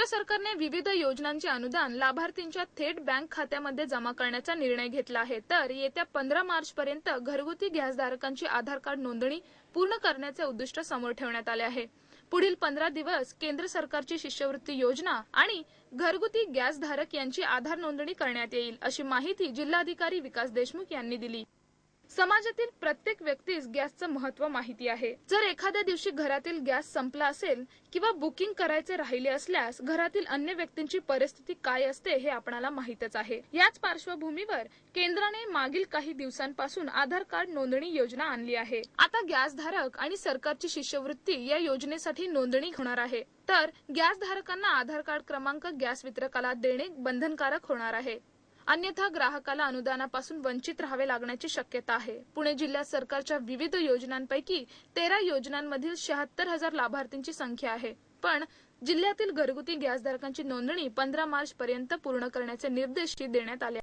केंद्र सरकारने विविध योजनांचे अनुदान लाभार्थींच्या थेट बँक खात्यामध्ये जमा करण्याचा निर्णय घेतला आहे. तर येत्या पंधरा मार्च पर्यंत घरगुती गॅसधारकांची आधार कार्ड नोंदणी पूर्ण करण्याचे उद्दिष्ट समोर ठेवण्यात आले आहे. पुढील पंधरा दिवस केंद्र सरकारची शिष्यवृत्ती योजना आणि घरगुती गॅसधारक यांची आधार नोंदणी करण्यात येईल अशी माहिती जिल्हाधिकारी विकास देशमुख यांनी दिली. समाजातील प्रत्येक व्यक्तीस गॅसचं महत्त्व माहिती आहे. जर एखाद्या दिवशी घरातील गॅस संपला असेल किंवा बुकिंग करायचे राहिले असल्यास घरातील अन्य व्यक्तींची परिस्थिती काय असते हे आपणाला माहीतच आहे. याच पार्श्वभूमीवर केंद्राने मागील काही दिवसांपासून आधार कार्ड नोंदणी योजना आणली आहे. आता गॅस धारक आणि सरकारची शिष्यवृत्ती या योजनेसाठी नोंदणी होणार आहे. तर गॅस धारकांना आधार कार्ड क्रमांक गॅस वितरकाला देणे बंधनकारक होणार आहे. अन्यथा ग्राहकाला अनुदानापासून वंचित राहावे लागण्याची शक्यता आहे. पुणे जिल्ह्यात सरकारच्या विविध योजनांपैकी तेरा योजनांमधील शहात्तर हजार लाभार्थींची संख्या आहे. पण जिल्ह्यातील घरगुती गॅसधारकांची नोंदणी पंधरा मार्च पर्यंत पूर्ण करण्याचे निर्देशही देण्यात आले